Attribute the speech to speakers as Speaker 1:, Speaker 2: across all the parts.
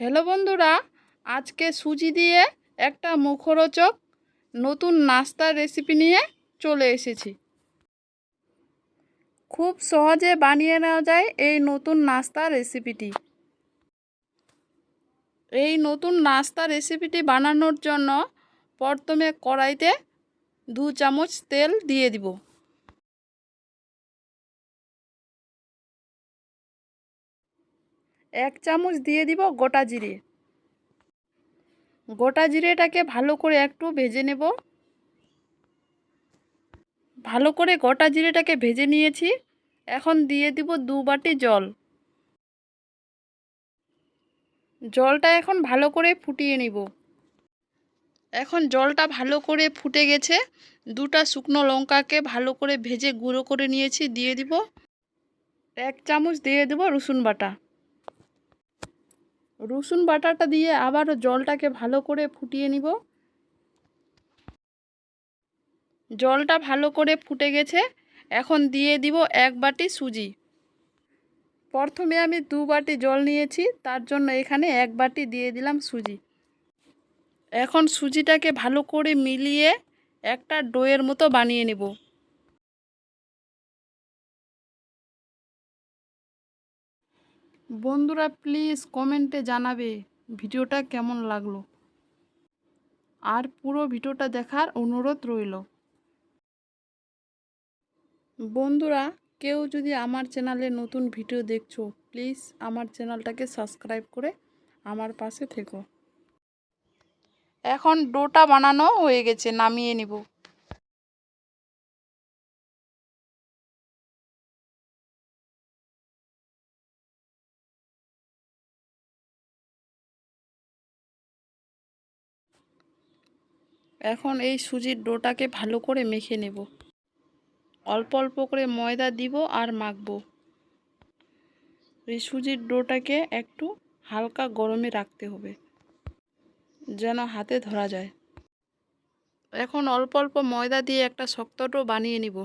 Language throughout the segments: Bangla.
Speaker 1: হ্যালো বন্ধুরা, আজকে সুজি দিয়ে একটা মুখরোচক নতুন নাস্তার রেসিপি নিয়ে চলে এসেছি। খুব সহজে বানিয়ে নেওয়া যায় এই নতুন নাস্তা রেসিপিটি এই নতুন নাস্তা রেসিপিটি বানানোর জন্য প্রথমে কড়াইতে দু চামচ তেল দিয়ে দিব। এক চামচ দিয়ে দিব গোটা জিরে। গোটা জিরেটাকে ভালো করে একটু ভেজে নেব। ভালো করে গোটা জিরেটাকে ভেজে নিয়েছি। এখন দিয়ে দিব দু বাটি জল। জলটা এখন ভালো করে ফুটিয়ে নিব। এখন জলটা ভালো করে ফুটে গেছে। দুটা শুকনো লঙ্কাকে ভালো করে ভেজে গুঁড়ো করে নিয়েছি, দিয়ে দিব। এক চামচ দিয়ে দেব রসুন বাটা। রসুন বাটাটা দিয়ে আবারও জলটাকে ভালো করে ফুটিয়ে নিব। জলটা ভালো করে ফুটে গেছে। এখন দিয়ে দিব এক বাটি সুজি। প্রথমে আমি দু বাটি জল নিয়েছি, তার জন্য এখানে এক বাটি দিয়ে দিলাম সুজি। এখন সুজিটাকে ভালো করে মিলিয়ে একটা ডোয়ের মতো বানিয়ে নেব। বন্ধুরা প্লিজ কমেন্টে জানাবে ভিডিওটা কেমন লাগল। আর পুরো ভিডিওটা দেখার অনুরোধ রইল। বন্ধুরা, কেউ যদি আমার চ্যানেলে নতুন ভিডিও দেখছ, প্লিজ আমার চ্যানেলটাকে সাবস্ক্রাইব করে আমার পাশে থেকো। এখন ডোটা বানানো হয়ে গেছে, নামিয়ে নিব। এখন এই সুজির ডোটাকে ভালো করে মেখে নেব। অল্প অল্প করে ময়দা দিব আর মাখবো। এই সুজির ডোটাকে একটু হালকা গরমে রাখতে হবে, যেন হাতে ধরা যায়। এখন অল্প অল্প ময়দা দিয়ে একটা শক্ত ডো বানিয়ে নিব।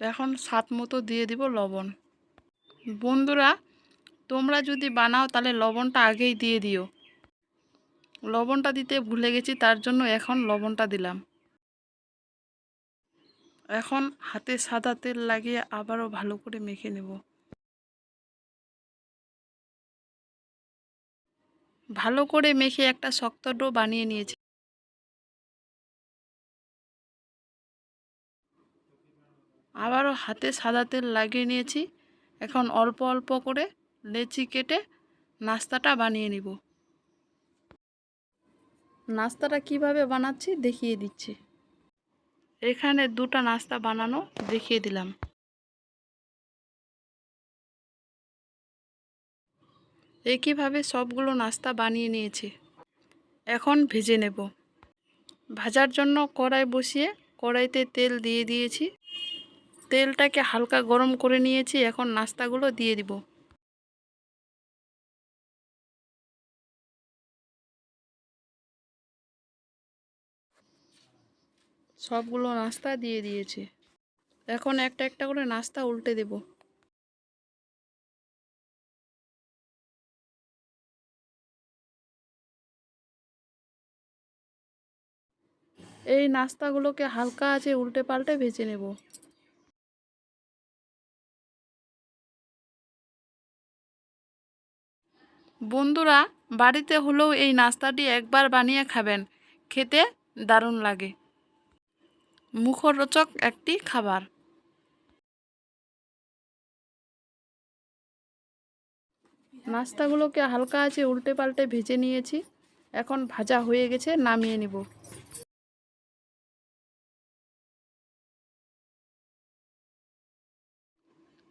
Speaker 1: এখন স্বাদ মতো দিয়ে দিব লবণ। বন্ধুরা তোমরা যদি বানাও তাহলে লবণটা আগেই দিয়ে দিও। লবণটা দিতে ভুলে গেছি, তার জন্য এখন লবণটা দিলাম। এখন হাতে সাদা তেল লাগিয়ে আবারও ভালো করে মেখে নেব। ভালো করে মেখে একটা শক্ত ডো বানিয়ে নিয়েছি। আবারও হাতে সাদা তেল লাগিয়ে নিয়েছি। এখন অল্প অল্প করে লেচি কেটে নাস্তাটা বানিয়ে নিব। নাস্তাটা কীভাবে বানাচ্ছি দেখিয়ে দিচ্ছি। এখানে দুটো নাস্তা বানানো দেখিয়ে দিলাম। একইভাবে সবগুলো নাস্তা বানিয়ে নিয়েছি। এখন ভেজে নেব। ভাজার জন্য কড়াই বসিয়ে কড়াইতে তেল দিয়ে দিয়েছি। তেলটাকে হালকা গরম করে নিয়েছি। এখন নাস্তাগুলো দিয়ে দিব। সবগুলো নাস্তা দিয়ে দিয়েছে। এখন একটা একটা করে নাস্তা উল্টে দেব। এই নাস্তাগুলোকে হালকা আছে উল্টে পাল্টে ভেজে নেব। বন্ধুরা, বাড়িতে হলেও এই নাস্তাটি একবার বানিয়ে খাবেন। খেতে দারুণ লাগে। মুখরোচক একটি খাবার। নাস্তাগুলোকে হালকা আছে উল্টে পাল্টে ভেজে নিয়েছি। এখন ভাজা হয়ে গেছে, নামিয়ে নিব।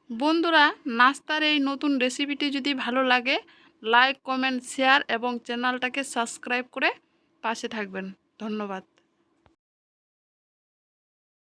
Speaker 1: বন্ধুরা, নাস্তার এই নতুন রেসিপিটি যদি ভালো লাগে, লাইক, কমেন্ট, শেয়ার এবং চ্যানেলটাকে সাবস্ক্রাইব করে পাশে থাকবেন। ধন্যবাদ।